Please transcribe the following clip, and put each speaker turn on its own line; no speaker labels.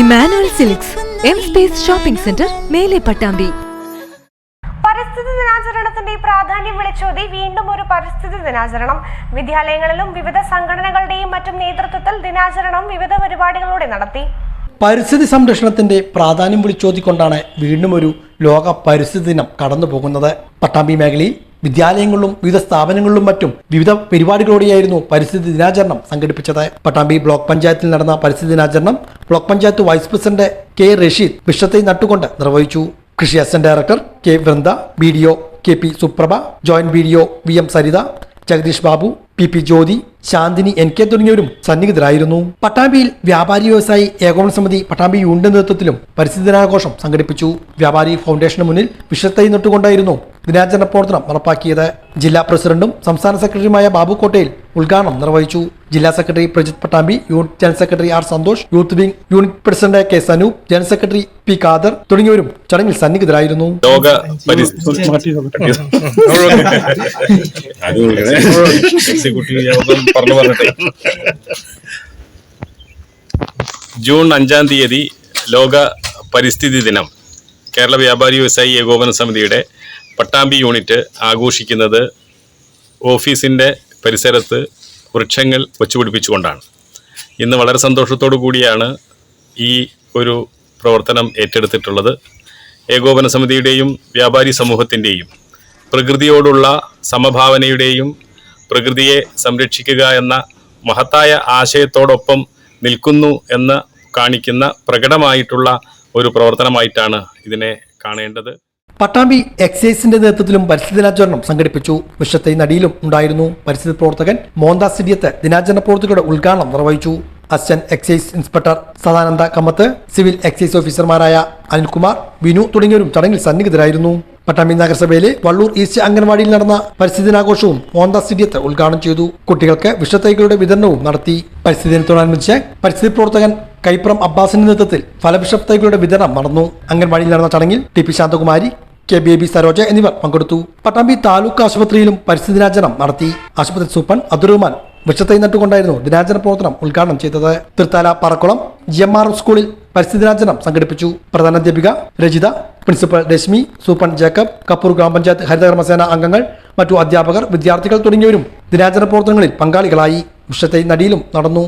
Emmanuel silks M space shopping centre Mele Pattambi.
പരിസ്ഥിതി ദിനാചരണത്തിന്റെ പ്രാധാന്യം വിളിച്ചോതി വീണ്ടും ഒരു പരിസ്ഥിതി ദിനാചരണം. വിദ്യാലയങ്ങളിലും വിവിധ സംഘടനകളുടെയും മറ്റും നേതൃത്വത്തിൽ ദിനാചരണം വിവിധ പരിപാടികളോടെ നടത്തി.
പരിസ്ഥിതി സംരക്ഷണത്തിന്റെ പ്രാധാന്യം വിളിച്ചോതിക്കൊണ്ടാണ് വീണ്ടും ഒരു ലോക പരിസ്ഥിതി ദിനം കടന്നു പോകുന്നത് പട്ടാമ്പി മേഖലയിൽ വിദ്യാലയങ്ങളിലും വിവിധ സ്ഥാപനങ്ങളിലും മറ്റും വിവിധ പരിപാടികളോടെയായിരുന്നു പരിസ്ഥിതി ദിനാചരണം സംഘടിപ്പിച്ചത്. പട്ടാമ്പി ബ്ലോക്ക് പഞ്ചായത്തിൽ നടന്ന പരിസ്ഥിതി ദിനാചരണം block panchayat vice president K Rasheed വിഷത്തെ നട്ടുകൊണ്ട് നിർവഹിച്ചു. കൃഷി assistant director K Vrinda B D O K P Suprabha joint B D O V M Saritha Jagadeesh Babu P P Jyothi Shanthini N K തുടങ്ങിയവരും സന്നിഹിതരായിരുന്നു. പട്ടാമ്പിയിൽ വ്യാപാരി വ്യവസായി ഏകോപന സമിതി പട്ടാമ്പി യൂണിന്റെ നേതൃത്വത്തിലും പരിസ്ഥിതി ദിനാഘോഷം സംഘടിപ്പിച്ചു. വ്യാപാരി ഫൗണ്ടേഷന് മുന്നിൽ വിഷത്തൈ നട്ടുകൊണ്ടായിരുന്നു ദിനാചരണ പ്രവർത്തനം നടപ്പാക്കിയത് ജില്ലാ പ്രസിഡന്റും സംസ്ഥാന സെക്രട്ടറിയുമായ ബാബു കോട്ടയിൽ ഉദ്ഘാടനം നിർവഹിച്ചു. ജില്ലാ secretary Prajith Pattambi unit general secretary R Santhosh youth wing unit president K Sanoop general secretary P Khader തുടങ്ങിയവരും ചടങ്ങിൽ സന്നിഹിതരായിരുന്നു.
ലോക ജൂൺ അഞ്ചാം തീയതി ലോക പരിസ്ഥിതി ദിനം. കേരള വ്യാപാരി വ്യവസായി ഏകോപന സമിതിയുടെ പട്ടാമ്പി യൂണിറ്റ് ആഘോഷിക്കുന്നത് ഓഫീസിന്റെ പരിസരത്ത് വൃക്ഷങ്ങൾ വച്ചുപിടിപ്പിച്ചുകൊണ്ടാണ്. ഇന്ന് വളരെ സന്തോഷത്തോടു കൂടിയാണ് ഈ ഒരു പ്രവർത്തനം ഏറ്റെടുത്തിട്ടുള്ളത്. ഏകോപന സമിതിയുടെയും വ്യാപാരി സമൂഹത്തിന്റെയും പ്രകൃതിയോടുള്ള സമഭാവനയുടെയും പ്രകൃതിയെ സംരക്ഷിക്കുക എന്ന മഹത്തായ ആശയത്തോടൊപ്പം നിൽക്കുന്നു എന്ന് കാണിക്കുന്ന പ്രകടമായിട്ടുള്ള ഒരു പ്രവർത്തനമായിട്ടാണ് ഇതിനെ കാണേണ്ടത്.
പട്ടാമ്പി എക്സൈസിന്റെ നേതൃത്വത്തിലും പരിസ്ഥിതി ദിനാചരണം സംഘടിപ്പിച്ചു. വിഷത്തെ നടിയിലും ഉണ്ടായിരുന്നു പരിസ്ഥിതി പ്രവർത്തകൻ മോഹൻദാസ് സിഡിയത്ത് ദിനാചരണ പ്രവർത്തകരുടെ ഉദ്ഘാടനം നിർവഹിച്ചു. Assistant excise inspector Sadananda Kamath civil excise ഓഫീസർമാരായ അനിൽകുമാർ വിനു തുടങ്ങിയവരും ചടങ്ങിൽ സന്നിഹിതരായിരുന്നു. പട്ടാമ്പി നഗരസഭയിലെ വള്ളൂർ ഈസ്റ്റ് അംഗൻവാടിയിൽ നടന്ന പരിസ്ഥിതി ദിനാഘോഷവും മോഹൻദാസ് സിഡിയത്ത് ഉദ്ഘാടനം ചെയ്തു. കുട്ടികൾക്ക് വിഷത്തൈകളുടെ വിതരണവും നടത്തി. പരിസ്ഥിതി ദിനത്തോടനുബന്ധിച്ച് പരിസ്ഥിതി പ്രവർത്തകൻ കൈപ്രം അബ്ബാസിന്റെ നേതൃത്വത്തിൽ ഫലവിഷ തൈകളുടെ വിതരണം നടന്നു. അംഗൻവാടിയിൽ നടന്ന ചടങ്ങിൽ T P Shanthakumari K Baby Saroja എന്നിവർ പങ്കെടുത്തു. പട്ടാമ്പി താലൂക്ക് ആശുപത്രിയിലും പരിസ്ഥിതി ദിനാചരണം നടത്തി. ആശുപത്രി സൂപ്പൻ അബ്ദുറഹ്മാൻ വൃക്ഷത്തൈ നട്ടുകൊണ്ടായിരുന്നു ദിനാചരണ പ്രവർത്തനം ഉദ്ഘാടനം ചെയ്തത്. Thrithala Parakkulam G M R സ്കൂളിൽ പരിസ്ഥിതി ദിനാചരണം സംഘടിപ്പിച്ചു. പ്രധാനാധ്യാപിക രജിത പ്രിൻസിപ്പൽ രശ്മി സൂപ്പൻ ജേക്കബ് കപ്പൂർ ഗ്രാമപഞ്ചായത്ത് ഹരിതകർമ്മസേന അംഗങ്ങൾ മറ്റു അധ്യാപകർ വിദ്യാർത്ഥികൾ തുടങ്ങിയവരും ദിനാചരണ പ്രവർത്തനങ്ങളിൽ പങ്കാളികളായി. വൃക്ഷത്തൈ നടിയിലും നടന്നു.